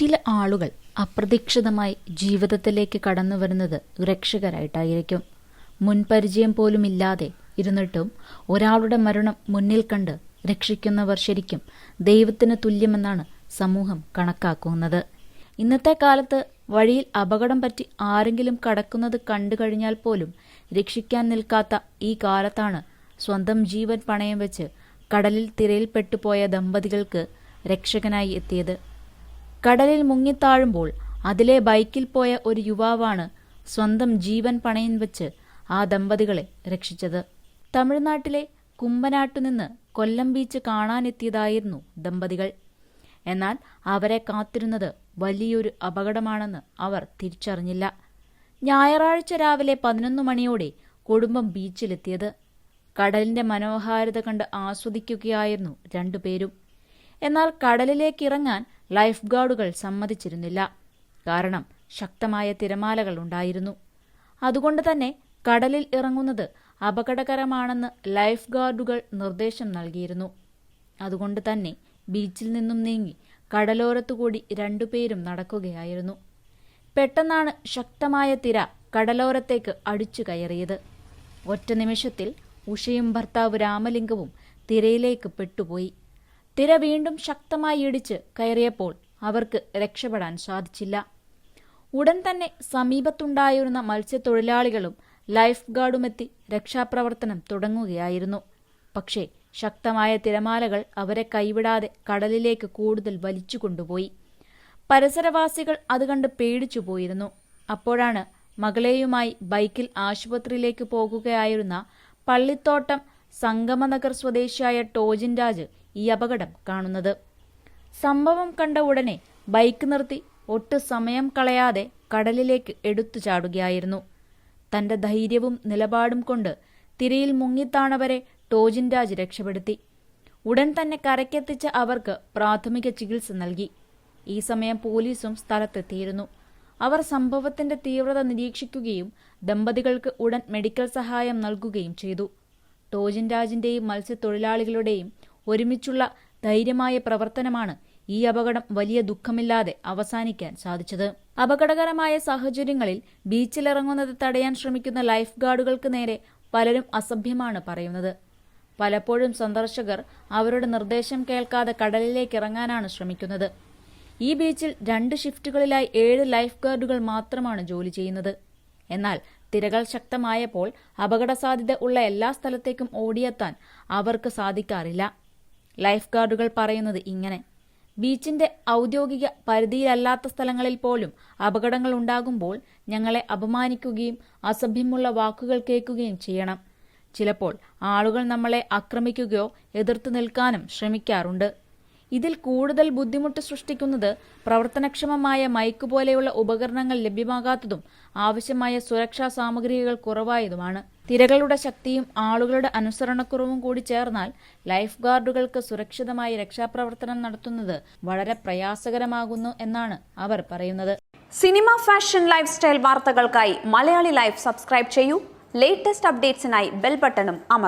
ചില ആളുകൾ അപ്രതീക്ഷിതമായി ജീവിതത്തിലേക്ക് കടന്നു വരുന്നത് രക്ഷകരായിട്ടായിരിക്കും. മുൻപരിചയം പോലുമില്ലാതെ ഇരുന്നിട്ടും ഒരാളുടെ മരണം മുന്നിൽ കണ്ട് രക്ഷിക്കുന്നവർ ശരിക്കും ദൈവത്തിന് തുല്യമെന്നാണ് സമൂഹം കണക്കാക്കുന്നത്. ഇന്നത്തെ കാലത്ത് വഴിയിൽ അപകടം പറ്റി ആരെങ്കിലും കടക്കുന്നത് കണ്ടു കഴിഞ്ഞാൽ പോലും രക്ഷിക്കാൻ നിൽക്കാത്ത ഈ കാലത്താണ് സ്വന്തം ജീവൻ പണയം വെച്ച് കടലിൽ തിരയിൽപ്പെട്ടുപോയ ദമ്പതികൾക്ക് രക്ഷകനായി എത്തിയത്. കടലിൽ മുങ്ങിത്താഴുമ്പോൾ അതിലെ ബൈക്കിൽ പോയ ഒരു യുവാവാണ് സ്വന്തം ജീവൻ പണയം വെച്ച് ആ ദമ്പതികളെ രക്ഷിച്ചത്. തമിഴ്നാട്ടിലെ കുമ്പനാട്ടുനിന്ന് കൊല്ലം ബീച്ച് കാണാനെത്തിയതായിരുന്നു ദമ്പതികൾ. എന്നാൽ അവരെ കാത്തിരുന്നത് വലിയൊരു അപകടമാണെന്ന് അവർ തിരിച്ചറിഞ്ഞില്ല. ഞായറാഴ്ച രാവിലെ പതിനൊന്ന് മണിയോടെ കുടുംബം ബീച്ചിലെത്തിയത്. കടലിന്റെ മനോഹാരിത കണ്ട് ആസ്വദിക്കുകയായിരുന്നു രണ്ടുപേരും. എന്നാൽ കടലിലേക്ക് ഇറങ്ങാൻ ലൈഫ് ഗാർഡുകൾ സമ്മതിച്ചിരുന്നില്ല. കാരണം ശക്തമായ തിരമാലകൾ ഉണ്ടായിരുന്നു. അതുകൊണ്ട് തന്നെ കടലിൽ ഇറങ്ങുന്നത് അപകടകരമാണെന്ന് ലൈഫ് ഗാർഡുകൾ നിർദ്ദേശം നൽകിയിരുന്നു. അതുകൊണ്ട് തന്നെ ബീച്ചിൽ നിന്നും നീങ്ങി കടലോരത്തുകൂടി രണ്ടുപേരും നടക്കുകയായിരുന്നു. പെട്ടെന്നാണ് ശക്തമായ തിര കടലോരത്തേക്ക് അടിച്ചു കയറിയത്. ഒറ്റ നിമിഷത്തിൽ ഉഷയും ഭർത്താവ് രാമലിംഗവും തിരയിലേക്ക് പെട്ടുപോയി. തിര വീണ്ടും ശക്തമായി ഇടിച്ച് കയറിയപ്പോൾ അവർക്ക് രക്ഷപ്പെടാൻ സാധിച്ചില്ല. ഉടൻ തന്നെ സമീപത്തുണ്ടായിരുന്ന മത്സ്യത്തൊഴിലാളികളും ലൈഫ് ഗാർഡുമെത്തി രക്ഷാപ്രവർത്തനം തുടങ്ങുകയായിരുന്നു. പക്ഷേ ശക്തമായ തിരമാലകൾ അവരെ കൈവിടാതെ കടലിലേക്ക് കൂടുതൽ വലിച്ചു കൊണ്ടുപോയി. പരിസരവാസികൾ അത് കണ്ട് പേടിച്ചു പോയിരുന്നു. അപ്പോഴാണ് മകളെയുമായി ബൈക്കിൽ ആശുപത്രിയിലേക്ക് പോകുകയായിരുന്ന പള്ളിത്തോട്ടം സംഗമനഗർ സ്വദേശിയായ ടോജിൻ രാജ് ഈ അപകടം കാണുന്നത്. സംഭവം കണ്ട ഉടനെ ബൈക്ക് നിർത്തി ഒട്ട് സമയം കളയാതെ കടലിലേക്ക് എടുത്തു ചാടുകയായിരുന്നു. തന്റെ ധൈര്യവും നിലപാടും കൊണ്ട് തിരയിൽ മുങ്ങിത്താണവരെ ടോജിൻ രാജ് രക്ഷപ്പെടുത്തി. ഉടൻ തന്നെ കരയ്ക്കെത്തിച്ച അവർക്ക് പ്രാഥമിക ചികിത്സ നൽകി. ഈ സമയം പോലീസും സ്ഥലത്തെത്തിയിരുന്നു. അവർ സംഭവത്തിന്റെ തീവ്രത നിരീക്ഷിക്കുകയും ദമ്പതികൾക്ക് ഉടൻ മെഡിക്കൽ സഹായം നൽകുകയും ചെയ്തു. ടോജിൻ രാജിന്റെയും മത്സ്യത്തൊഴിലാളികളുടെയും ഒരുമിച്ചുള്ള ധൈര്യമായ പ്രവർത്തനമാണ് ഈ അപകടം വലിയ ദുഃഖമില്ലാതെ അവസാനിക്കാൻ സാധിച്ചത്. അപകടകരമായ സാഹചര്യങ്ങളിൽ ബീച്ചിലിറങ്ങുന്നത് തടയാൻ ശ്രമിക്കുന്ന ലൈഫ് ഗാർഡുകൾക്ക് നേരെ പലരും അസഭ്യമാണ് പറയുന്നത്. പലപ്പോഴും സന്ദർശകർ അവരുടെ നിർദ്ദേശം കേൾക്കാതെ കടലിലേക്ക് ഇറങ്ങാനാണ് ശ്രമിക്കുന്നത്. ഈ ബീച്ചിൽ രണ്ട് ഷിഫ്റ്റുകളിലായി ഏഴ് ലൈഫ് ഗാർഡുകൾ മാത്രമാണ് ജോലി ചെയ്യുന്നത്. എന്നാൽ തിരകൾ ശക്തമായപ്പോൾ അപകട സാധ്യത ഉള്ള എല്ലാ സ്ഥലത്തേക്കും ഓടിയെത്താൻ അവർക്ക് സാധിക്കാറില്ല. ലൈഫ് ഗാർഡുകൾ പറയുന്നത് ഇങ്ങനെ. ബീച്ചിന്റെ ഔദ്യോഗിക പരിധിയിലല്ലാത്ത സ്ഥലങ്ങളിൽ പോലും അപകടങ്ങൾ ഉണ്ടാകുമ്പോൾ ഞങ്ങളെ അപമാനിക്കുകയും അസഭ്യമുള്ള വാക്കുകൾ കേൾക്കുകയും ചെയ്യണം. ചിലപ്പോൾ ആളുകൾ നമ്മളെ ആക്രമിക്കുകയോ എതിർത്തു നിൽക്കാനും ശ്രമിക്കാറുണ്ട്. ഇതിൽ കൂടുതൽ ബുദ്ധിമുട്ട് സൃഷ്ടിക്കുന്നത് പ്രവർത്തനക്ഷമമായ മൈക്ക് പോലെയുള്ള ഉപകരണങ്ങൾ ലഭ്യമാകാത്തതും ആവശ്യമായ സുരക്ഷാ സാമഗ്രികൾ കുറവായതുമാണ്. തിരകളുടെ ശക്തിയും ആളുകളുടെ അനുസരണക്കുറവും കൂടി ചേർന്നാൽ ലൈഫ് ഗാർഡുകൾക്ക് സുരക്ഷിതമായി രക്ഷാപ്രവർത്തനം നടത്തുന്നത് വളരെ പ്രയാസകരമാകുന്നു എന്നാണ് അവർ പറയുന്നത്. സിനിമ ഫാഷൻ ലൈഫ് സ്റ്റൈൽ വാർത്തകൾക്കായി മലയാളി ലൈഫ് സബ്സ്ക്രൈബ് ചെയ്യൂ. ലേറ്റസ്റ്റ് അപ്ഡേറ്റ്സിനായി ബെൽ ബട്ടണും അമർ